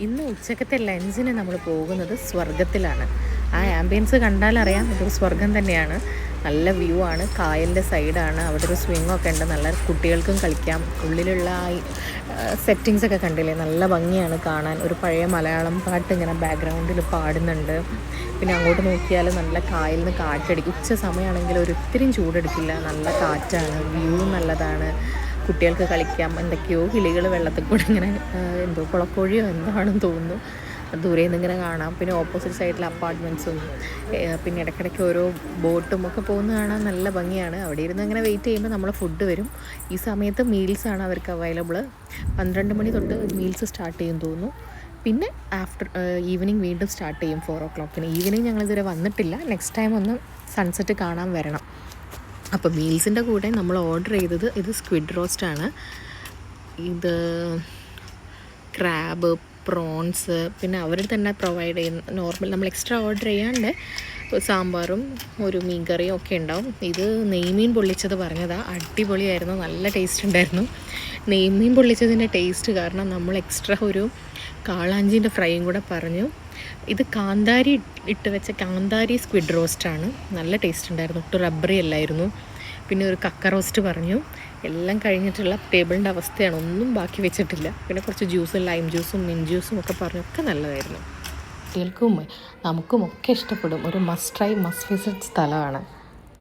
ഇന്ന് ഉച്ചക്കത്തെ ലഞ്ചിന് നമ്മൾ പോകുന്നത് സ്വർഗത്തിലാണ് ആ ആംബിയൻസ് കണ്ടാലറിയാം ഇതൊരു സ്വർഗം തന്നെയാണ്. നല്ല വ്യൂ ആണ്. കായലിന്റെ സൈഡാണ്. അവിടെ ഒരു സ്വിംഗ് ഒക്കെ ഉണ്ട്. നല്ല കുട്ടികൾക്കും കളിക്കാം. ഉള്ളിലുള്ള സെറ്റിങ്സ് ഒക്കെ കണ്ടില്ലേ? നല്ല ഭംഗിയാണ് കാണാൻ. ഒരു പഴയ മലയാളം പാട്ട് ഇങ്ങനെ ബാക്ക്ഗ്രൗണ്ടിൽ പാടുന്നുണ്ട്. പിന്നെ അങ്ങോട്ട് നോക്കിയാൽ നല്ല കായലിൽ നിന്ന് കാറ്റടിക്കും. ഉച്ച സമയമാണെങ്കിൽ ഒരു ഒത്തിരിയും ചൂടെടുക്കില്ല. നല്ല കാറ്റാണ്. വ്യൂ നല്ലതാണ്. കുട്ടികൾക്ക് കളിക്കാം എന്തൊക്കെയോ കിളികൾ വെള്ളത്തിൽ കൂടെ ഇങ്ങനെ എന്തോ കുളക്കോഴിയോ എന്താണെന്ന് തോന്നുന്നു. ദൂരെ നിന്ന് ഇങ്ങനെ കാണാം. പിന്നെ ഓപ്പോസിറ്റ് സൈഡിൽ അപ്പാർട്ട്മെന്റ്സും പിന്നെ ഇടയ്ക്കിടയ്ക്ക് ഓരോ ബോട്ടും ഒക്കെ പോകുന്ന കാണാൻ നല്ല ഭംഗിയാണ്. അവിടെ ഇരുന്ന് അങ്ങനെ വെയിറ്റ് ചെയ്യുമ്പോൾ നമ്മൾ ഫുഡ് വരും. ഈ സമയത്ത് മീൽസാണ് അവർക്ക് അവൈലബിൾ പന്ത്രണ്ട് മണി തൊട്ട് മീൽസ് സ്റ്റാർട്ട് ചെയ്യും തോന്നുന്നു. പിന്നെ ആഫ്റ്റർ ഈവനിങ് വീണ്ടും സ്റ്റാർട്ട് ചെയ്യും ഫോർ ഓ ക്ലോക്കിന് ഈവനിങ് ഞങ്ങളിതുവരെ വന്നിട്ടില്ല. നെക്സ്റ്റ് ടൈം ഒന്ന് സൺസെറ്റ് കാണാൻ വരണം. അപ്പോൾ മീൽസിന്റെ കൂടെ നമ്മൾ ഓർഡർ ചെയ്തത് ഇത് സ്ക്വിഡ് റോസ്റ്റാണ് ഇത് ക്രാബ് പ്രോൺസ് പിന്നെ അവർ തന്നെ പ്രൊവൈഡ് ചെയ്യുന്ന നോർമൽ നമ്മൾ എക്സ്ട്രാ ഓർഡർ ചെയ്യാണ്ട് സാമ്പാറും ഒരു മീൻ കറിയും ഒക്കെ ഉണ്ടാവും. ഇത് നെയ്മീൻ പൊള്ളിച്ചത് പറഞ്ഞതാണ് അടിപൊളിയായിരുന്നു. നല്ല ടേസ്റ്റ് ഉണ്ടായിരുന്നു. നെയ്മീൻ പൊള്ളിച്ചതിന്റെ ടേസ്റ്റ് കാരണം നമ്മൾ എക്സ്ട്രാ ഒരു കാളാഞ്ചിന്റെ ഫ്രൈയും കൂടെ പറഞ്ഞു. ഇത് കാന്താരി ഇട്ട് വെച്ച കാന്താരി സ്ക്വിഡ് റോസ്റ്റാണ് നല്ല ടേസ്റ്റ് ഉണ്ടായിരുന്നു. ഒട്ടും റബ്ബറി അല്ലായിരുന്നു. പിന്നെ ഒരു കക്ക റോസ്റ്റ് പറഞ്ഞു. എല്ലാം കഴിഞ്ഞിട്ടുള്ള ടേബിളിന്റെ അവസ്ഥയാണ്. ഒന്നും ബാക്കി വെച്ചിട്ടില്ല. പിന്നെ കുറച്ച് ജ്യൂസും ലൈം ജ്യൂസും മിൻ ജ്യൂസും ഒക്കെ പറഞ്ഞു. ഒക്കെ നല്ലതായിരുന്നു. കുട്ടികൾക്കും നമുക്കും ഒക്കെ ഇഷ്ടപ്പെടും. ഒരു മസ്റ്റ് ട്രൈ മസ്റ്റ് വിസിറ്റ് സ്ഥലമാണ്.